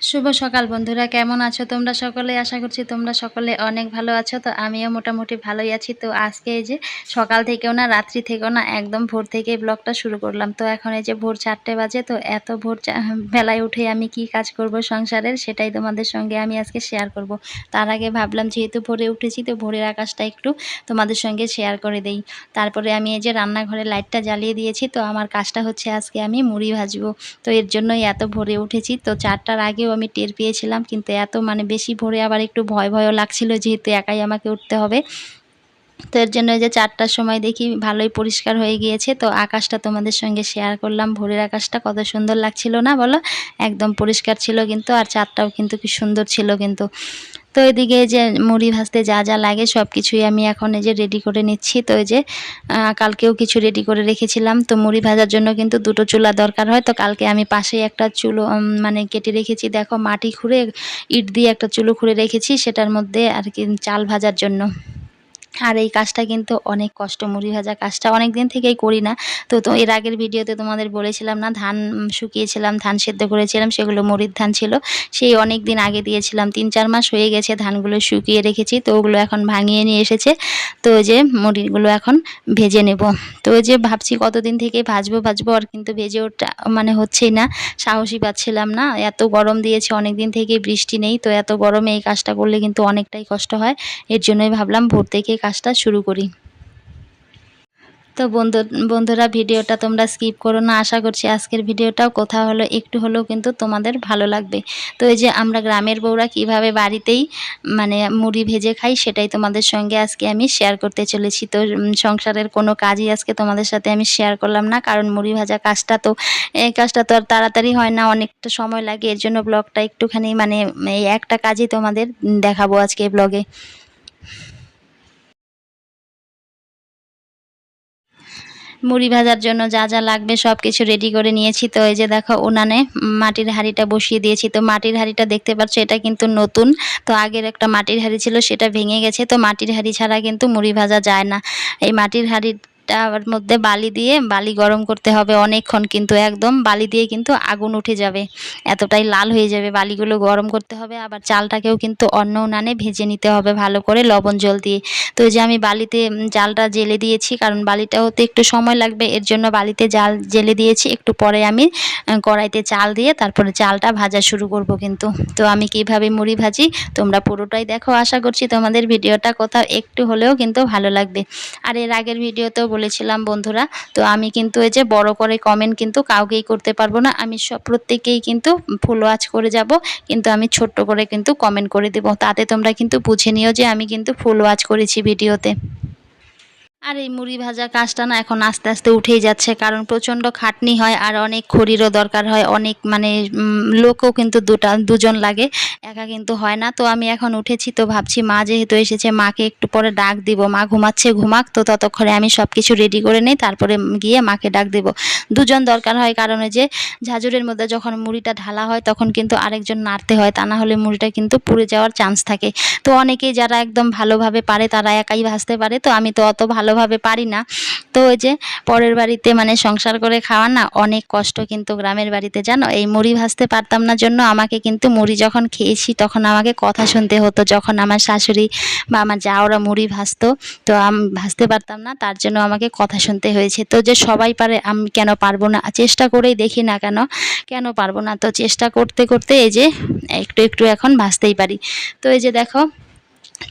শুভ সকাল বন্ধুরা, কেমন আছো তোমরা সকলে? আশা করছি তোমরা সকলে অনেক ভালো আছো। তো আমিও মোটামুটি ভালোই আছি। তো আজকে এই যে সকাল থেকেও না, রাত্রি থেকেও না, একদম ভোর থেকে ব্লগটা শুরু করলাম। তো এখন এই যে ভোর চারটে বাজে, তো এত ভোর বেলায় উঠে আমি কি কাজ করব সংসারের, সেটাই তোমাদের সঙ্গে আমি আজকে শেয়ার করব। তার আগে ভাবলাম, যেহেতু ভোরে উঠেছি, তো ভোরের আকাশটা একটু তোমাদের সঙ্গে শেয়ার করে দেই। তারপরে আমি এই যে রান্নাঘরে লাইটটা জ্বালিয়ে দিয়েছি, তো আমার কাজটা হচ্ছে আজকে আমি মুড়ি ভাজবো। তো এর জন্যই এত ভোরে উঠেছি। তো চারটার আগেও আমি টের পেয়েছিলাম, কিন্তু এত মানে বেশি ভোরে আবার একটু ভয় ভয়ও লাগছিল যেহেতু একাই আমাকে উঠতে হবে। তো এর জন্য যে চারটার সময় দেখি ভালোই পরিষ্কার হয়ে গিয়েছে। তো আকাশটা তোমাদের সঙ্গে শেয়ার করলাম। ভোরের আকাশটা কত সুন্দর লাগছিল না বলো? একদম পরিষ্কার ছিল কিন্তু, আর চারটাও কিন্তু কি সুন্দর ছিল কিন্তু। তো এদিকে যে মুড়ি ভাজতে যা যা লাগে সব কিছুই আমি এখন এই যে রেডি করে নিচ্ছি। তো এই যে কালকেও কিছু রেডি করে রেখেছিলাম। তো মুড়ি ভাজার জন্য কিন্তু দুটো চুলা দরকার হয়। তো কালকে আমি পাশেই একটা চুলো মানে কেটে রেখেছি। দেখো মাটি খুঁড়ে ইট দিয়ে একটা চুলো খুঁড়ে রেখেছি। সেটার মধ্যে আর কি চাল ভাজার জন্য। আর এই কাজটা কিন্তু অনেক কষ্ট, মুড়ি ভাজা কাজটা অনেক দিন থেকেই করি না। তো তো এর আগের ভিডিওতে তোমাদের বলেছিলাম না, ধান শুকিয়েছিলাম, ধান সেদ্ধ করেছিলাম, সেগুলো মুড়ির ধান ছিল। সেই অনেক দিন আগে দিয়েছিলাম, তিন চার মাস হয়ে গেছে ধানগুলো শুকিয়ে রেখেছি, তো ওগুলো এখন ভাঙিয়ে নিয়ে এসেছে। তো যে মুড়িগুলো এখন ভেজে নেব। তো যে ভাবছি কতদিন থেকে ভাজবো ভাজবো আর কিন্তু ভেজে ওটা মানে হচ্ছেই না, সাহসই পাচ্ছিলাম না। এত গরম দিয়েছে অনেক দিন থেকে বৃষ্টি নেই, তো এত গরমে এই কাজটা করলে কিন্তু অনেকটাই কষ্ট হয়। এর জন্যই ভাবলাম ভোর থেকে কাজটা শুরু করি। তো বন্ধু, বন্ধুরা, ভিডিওটা তোমরা স্কিপ করো না। আশা করছি আজকের ভিডিওটাও কোথাও হলো, একটু হলেও কিন্তু তোমাদের ভালো লাগবে। তো এই যে আমরা গ্রামের বউরা কীভাবে বাড়িতেই মানে মুড়ি ভেজে খাই সেটাই তোমাদের সঙ্গে আজকে আমি শেয়ার করতে চলেছি। তো সংসারের কোনো কাজই আজকে তোমাদের সাথে আমি শেয়ার করলাম না, কারণ মুড়ি ভাজা কাজটা তো এই কাজটা তো আর তাড়াতাড়ি হয় না, অনেকটা সময় লাগে। এর জন্য ব্লগটা একটুখানি মানে এই একটা কাজই তোমাদের দেখাবো আজকে ব্লগে মুড়ি ভাজার জন্য যা যা লাগবে সব কিছু রেডি করে নিয়েছি। তো এই যে দেখো উনানে মাটির হাঁড়িটা বসিয়ে দিয়েছি। তো মাটির হাঁড়িটা দেখতে পাচ্ছ, এটা কিন্তু নতুন। তো আগের একটা মাটির হাঁড়ি ছিল, সেটা ভেঙে গেছে। তো মাটির হাঁড়ি ছাড়া কিন্তু মুড়ি ভাজা যায় না। এই মাটির হাঁড়িটার মধ্যে বালি দিয়ে, বালি গরম করতে হবে অনেকক্ষণ কিন্তু একদম, বালি দিয়ে কিন্তু আগুন উঠে যাবে। এতটাই লাল হয়ে যাবে বালিগুলো গরম করতে হবে, আবার চালটাকেও কিন্তু অন্য উনানে ভেজে নিতে হবে ভালো করে লবণ জল দিয়ে। তো যে আমি বালিতে জালটা জেলে দিয়েছি, কারণ বালিটা হতে একটু সময় লাগবে, এর জন্য বালিতে জাল জেলে দিয়েছি, একটু পরে আমি কড়াইতে চাল দিয়ে তারপরে চালটা ভাজা শুরু করব কিন্তু। তো আমি কীভাবে মুড়ি ভাজি, তোমরা পুরোটাই দেখো, আশা করছি তোমাদের ভিডিওটা কোথাও একটু হলেও কিন্তু ভালো লাগবে। আর এর আগের ভিডিওতেও বলেছিলাম বন্ধুরা, তো আমি কিন্তু এই যে বড় করে কমেন্ট কিন্তু কাউকেই করতে পারব না। আমি সব প্রত্যেকেই কিন্তু ফুল ওয়াচ করে যাব, কিন্তু আমি ছোট্ট করে কিন্তু কমেন্ট করে দেবো। তাতে তোমরা কিন্তু বুঝে নিও যে আমি কিন্তু ফুল ওয়াচ করেছি ভিডিওতে আর এই মুড়ি ভাজা কাজটা না এখন আস্তে আস্তে উঠেই যাচ্ছে, কারণ প্রচণ্ড খাটনি হয় আর অনেক খড়িরও দরকার হয়, অনেক মানে লোকও কিন্তু দুটা, দুজন লাগে, একা কিন্তু হয় না। তো আমি এখন উঠেছি তো ভাবছি মা যেহেতু এসেছে, মাকে একটু পরে ডাক দিব। মা ঘুমাচ্ছে, ঘুমাক, তো ততক্ষণে আমি সব কিছু রেডি করে নিই, তারপরে গিয়ে মাকে ডাক দিব। দুজন দরকার হয়, কারণ যে ঝাঁঝুরের মধ্যে যখন মুড়িটা ঢালা হয়, তখন কিন্তু আরেকজন নাড়তে হয়, তা না হলে মুড়িটা কিন্তু পুড়ে যাওয়ার চান্স থাকে। তো অনেকেই যারা একদম ভালোভাবে পারে, তারা একাই ভাজতে পারে, তো আমি তো অত ভালোভাবে পারি না। তো ওই যে পরের বাড়িতে মানে সংসার করে খাওয়া না অনেক কষ্ট কিন্তু গ্রামের বাড়িতে, জানো? এই মুড়ি ভাজতে পারতাম না জন্য আমাকে কিন্তু মুড়ি যখন খেয়েছি তখন আমাকে কথা শুনতে হতো, যখন আমার শাশুড়ি বা আমার যাওরা মুড়ি ভাজতো, তো আমি, ভাজতে পারতাম না, তার জন্য আমাকে কথা শুনতে হয়েছে। তো যে সবাই পারে, আমি কেন পারব না? চেষ্টা করেই দেখি না কেন? কেন পারব না? তো চেষ্টা করতে করতে এই যে একটু একটু এখন ভাজতেই পারি। তো এই যে দেখো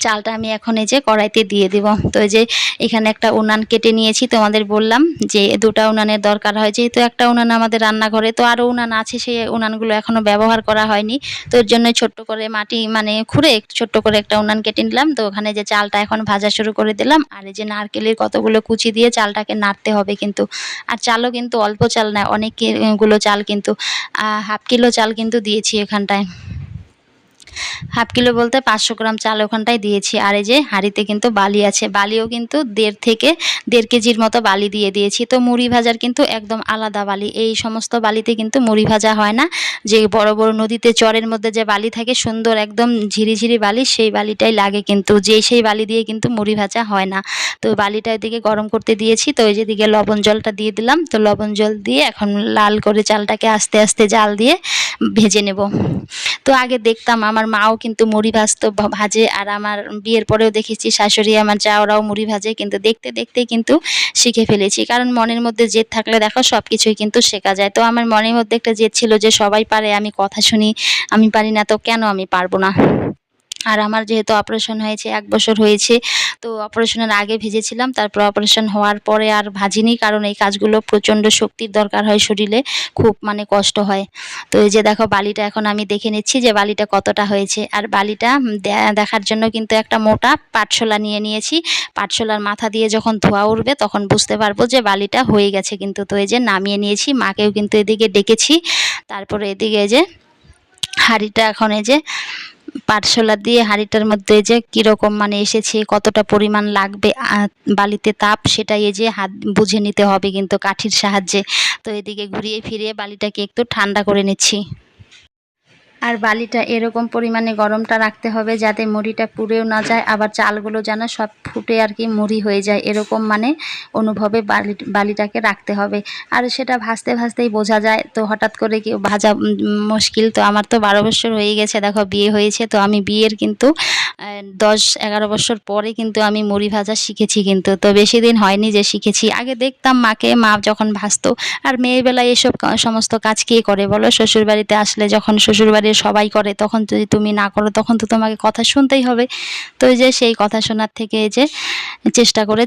চালটা আমি এখন এই যে কড়াইতে দিয়ে দিব। তো এই যে এখানে একটা উনান কেটে নিয়েছি, তোমাদের বললাম যে দুটা উনানের দরকার হয়। যেহেতু একটা উনান আমাদের রান্নাঘরে, তো আরও উনান আছে সেই উনানগুলো এখনও ব্যবহার করা হয়নি। তো এর জন্য ছোট্ট করে মাটি মানে খুঁড়ে ছোট্ট করে একটা উনান কেটে নিলাম। তো ওখানে যে চালটা এখন ভাজা শুরু করে দিলাম। আর এই যে নারকেলের কতগুলো কুচি দিয়ে চালটাকে নাড়তে হবে কিন্তু। আর চালও কিন্তু অল্প চাল না, অনেকগুলো চাল কিন্তু হাফ কিলো চাল কিন্তু দিয়েছি এখানটায়। হাফ কিলো বলতে পাঁচশো গ্রাম চাল ওখানটায় দিয়েছি। আর এই যে হাঁড়িতে কিন্তু বালি আছে, বালিও কিন্তু দেড় থেকে দেড় কেজির মতো বালি দিয়ে দিয়েছি। তো মুড়ি ভাজার কিন্তু একদম আলাদা বালি, এই সমস্ত বালিতে কিন্তু মুড়ি ভাজা হয় না। যে বড় বড় নদীতে চরের মধ্যে যে বালি থাকে, সুন্দর একদম ঝিরিঝিরি বালি, সেই বালিটাই লাগে কিন্তু, যে সেই বালি দিয়ে কিন্তু মুড়ি ভাজা হয় না। তো বালিটা এদিকে গরম করতে দিয়েছি, তো ওই যে দিকে লবণ জলটা দিয়ে দিলাম। তো লবণ জল দিয়ে এখন লাল করে চালটাকে আস্তে আস্তে জাল দিয়ে ভেজে নেব। তো আগে দেখতাম আমার মাও কিন্তু মুড়ি ভাজতো ভাজে। আর আমার বিয়ের পরেও দেখেছি শাশুড়ি আমার যা ওরাও মুড়ি ভাজে। কিন্তু দেখতে দেখতে কিন্তু শিখে ফেলেছি। কারণ মনের মধ্যে জেদ থাকলে দেখো সব কিছুই কিন্তু শেখা যায়। তো আমার মনের মধ্যে একটা জেদ ছিল যে সবাই পারে, আমি কথা শুনি, আমি পারি না, তো কেন আমি পারব না? আর আমার যেহেতু অপারেশন হয়েছে, এক বছর হয়েছে, তো অপারেশনের আগে ভেজেছিলাম, তারপর অপারেশন হওয়ার পরে আর ভাজিনি কারণ এই কাজগুলো প্রচণ্ড শক্তির দরকার হয় শরীরে, খুব মানে কষ্ট হয়। তো এই যে দেখো বালিটা এখন আমি দেখে নিচ্ছি যে বালিটা কতটা হয়েছে। আর বালিটা দেখার জন্য কিন্তু একটা মোটা পাটশোলা নিয়ে নিয়েছি। পাটশোলার মাথা দিয়ে যখন ধোয়া উঠবে তখন বুঝতে পারব যে বালিটা হয়ে গেছে কিন্তু। তো এই যে নামিয়ে নিয়েছি, মাকেও কিন্তু এদিকে ডেকেছি। তারপরে এদিকে যে হাঁড়িটা এখন এই যে পাটশোলা দিয়ে হাঁড়িটার মধ্যে যে কীরকম মানে এসেছে, কতটা পরিমাণ লাগবে বালিতে তাপ সেটা এই যে হাত বুঝে নিতে হবে কিন্তু কাঠির সাহায্যে। তো এদিকে ঘুরিয়ে ফিরিয়ে বালিটাকে একটু ঠান্ডা করে নিচ্ছি। আর বালিটা এরকম পরিমাণে গরমটা রাখতে হবে যাতে মুড়িটা পুড়েও না যায়। আবার চালগুলো যেন সব ফুটে আর কি মুড়ি হয়ে যায়। এরকম মানে অনুভবে বালি, বালিটাকে রাখতে হবে। আর সেটা ভাজতে ভাজতেই বোঝা যায়। তো হঠাৎ করে কি ভাজা মুশকিল। তো আমার তো বারো বছর হয়ে গেছে, দেখো বিয়ে হয়েছে। তো আমি বিয়ের কিন্তু দশ এগারো বছর পরে কিন্তু আমি মুড়ি ভাজা শিখেছি কিন্তু। তো বেশি দিন হয়নি যে শিখেছি। আগে দেখতাম মাকে, মা যখন ভাজতো। আর মেয়েবেলায় এসব সমস্ত কাজ কে করে বলো? শ্বশুরবাড়িতে আসলে যখন শ্বশুরবাড়ির সবাই করে, তখন যদি তুমি না করো, তখন তো তোমাকে কথা শুনতেই হবে। তো যে সেই কথা শোনার থেকে যে চেষ্টা করে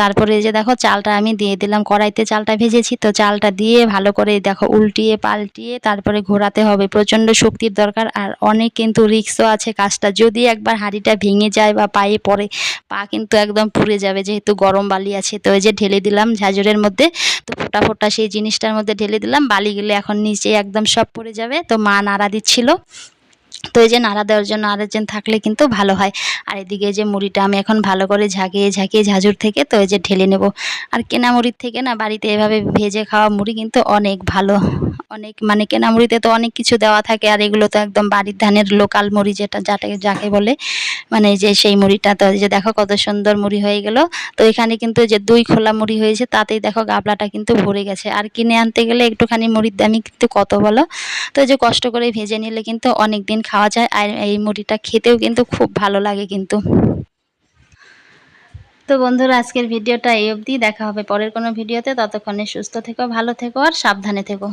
তারপরে যে দেখো চালটা আমি দিয়ে দিলাম, কড়াইতে চালটা ভেজেছি, তো চালটা দিয়ে ভালো করে দেখো উল্টিয়ে পাল্টিয়ে তারপরে ঘোরাতে হবে। প্রচণ্ড শক্তির দরকার, আর অনেক কিন্তু রিক্সও আছে কাজটা। যদি একবার হাঁড়িটা ভেঙে যায় বা পায়ে পড়ে, পা কিন্তু একদম পুড়ে যাবে, যেহেতু গরম বালি আছে। তো এই যে ঢেলে দিলাম ঝাঁঝরের মধ্যে, তো ফোটা ফোটা সেই জিনিসটার মধ্যে ঢেলে দিলাম, বালিগুলো এখন নিচে একদম সব পড়ে যাবে। তো মা নাড়া ছিল তো এই যে নাড়া দেওয়ার জন্য আরেকজন থাকলে কিন্তু ভালো হয়। আর এদিকে যে মুড়িটা আমি এখন ভালো করে ঝাঁকিয়ে ঝাঁকিয়ে ঝাঁঝুর থেকে তো এই যে ঢেলে নেব। আর কেনা মুড়ির থেকে না বাড়িতে এভাবে ভেজে খাওয়া মুড়ি কিন্তু অনেক ভালো। অনেক মানে কেনা মুড়িতে তো অনেক কিছু দেওয়া থাকে আর এগুলো তো একদম বাড়ির ধানের লোকাল মুড়ি যেটা যাটাকে যাকে বলে। মানে যে সেই মুড়িটা তো যে দেখো কত সুন্দর মুড়ি হয়ে গেল। তো এখানে কিন্তু যে দুই খোলা মুড়ি হয়েছে তাতেই দেখো গাবলাটা কিন্তু ভরে গেছে। আর কিনে আনতে গেলে একটুখানি মুড়ির দামই কিন্তু কত বলো? তো যে কষ্ট করে ভেজে নিলে কিন্তু অনেক দিন খাওয়া যায় আর এই মুড়িটা খেতেও কিন্তু খুব ভালো লাগে কিন্তু। তো বন্ধুরা, আজকের ভিডিওটা এই অবধি। দেখা হবে পরের কোনো ভিডিওতে। ততক্ষণে সুস্থ থেকো, ভালো থেকো আর সাবধানে থেকো।